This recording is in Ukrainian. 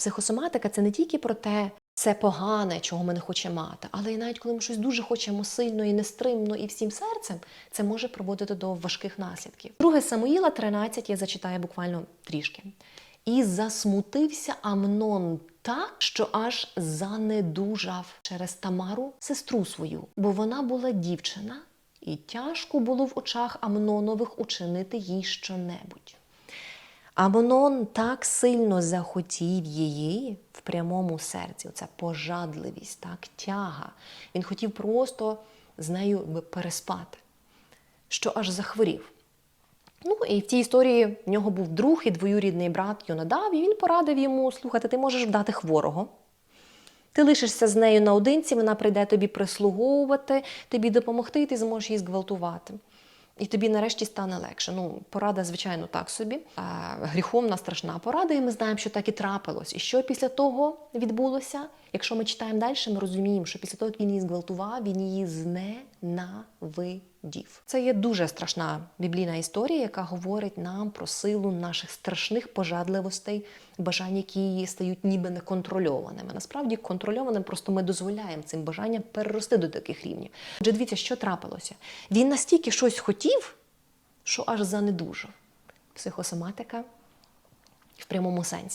Психосоматика це не тільки про те, це погане, чого ми не хочемо мати, але і навіть коли ми щось дуже хочемо сильно і нестримно, і всім серцем, це може приводити до важких наслідків. Друге Самуїла 13, я зачитаю буквально трішки. І засмутився Амнон так, що аж занедужав через Тамару, сестру свою, бо вона була дівчина, і тяжко було в очах Амнонових учинити їй щонебудь. Амнон так сильно захотів її в прямому серці, оця пожадливість, так, тяга. Він хотів просто з нею переспати, що аж захворів. Ну і в цій історії в нього був друг і двоюрідний брат Йонадав, і він порадив йому: слухати, ти можеш вдати хворого. Ти лишишся з нею наодинці, вона прийде тобі прислуговувати, тобі допомогти, і ти зможеш її зґвалтувати. І тобі нарешті стане легше. Ну, порада, звичайно, так собі. А, гріховна страшна порада, і ми знаємо, що так і трапилось. І що після того відбулося? Якщо ми читаємо далі, ми розуміємо, що після того, як він її зґвалтував, він її зненавидів. Це є дуже страшна біблійна історія, яка говорить нам про силу наших страшних пожадливостей, бажань, які стають ніби неконтрольованими. Насправді контрольованим просто ми дозволяємо цим бажанням перерости до таких рівнів. Отже, дивіться, що трапилося. Він настільки щось хотів, що аж занедужав. Психосоматика в прямому сенсі.